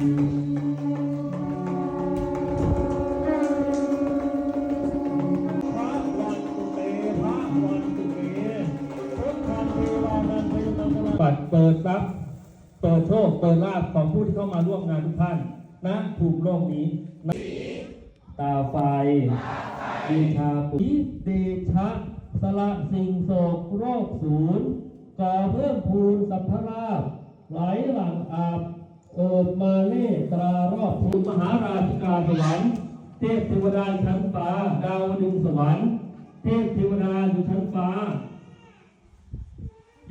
ปัดเปิดรับเปิดโชคเปิดลาภของผู้ที่เข้ามาร่วมงานทุกท่านนะภูมิโลกนี้นะตาไฟดีชาปุิเดชะสละสิ่งโศกโรคศูนย์ก่อเพิ่มภูมิสัพพราบไหลหลังอาบ เอิบมาเล่ตรารอบภูมิมหาราชิกาสวรรค์เทพเทวดาชั้นฟ้า ดาวดึงสวรรค์ เทพเทวดาอยู่ชั้นฟ้า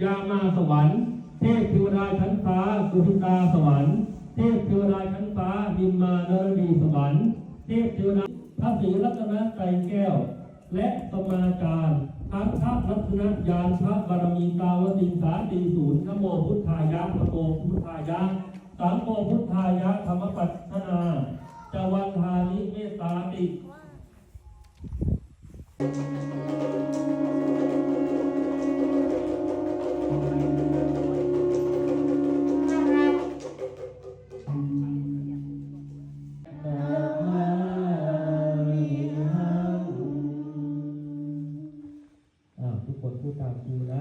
ยามาสวรรค์ เทพเทวดาชั้นฟ้าสุริตาสวรรค์ เทพเทวดาชั้นฟ้าบิมมานรดีสวรรค์ เทพเทวดาพระศรีรัตนไตรแก้ว และสมาจารย์ทั้งพระรัตนยานพระบารมีตาวติงสาตีศูนย์นโมพุทธายะพระโตพุทธายะ สามโฆพุทธายะธรรมปัฏฐนาจวันทานิเมตตาติทุกคนพูดตามครูนะ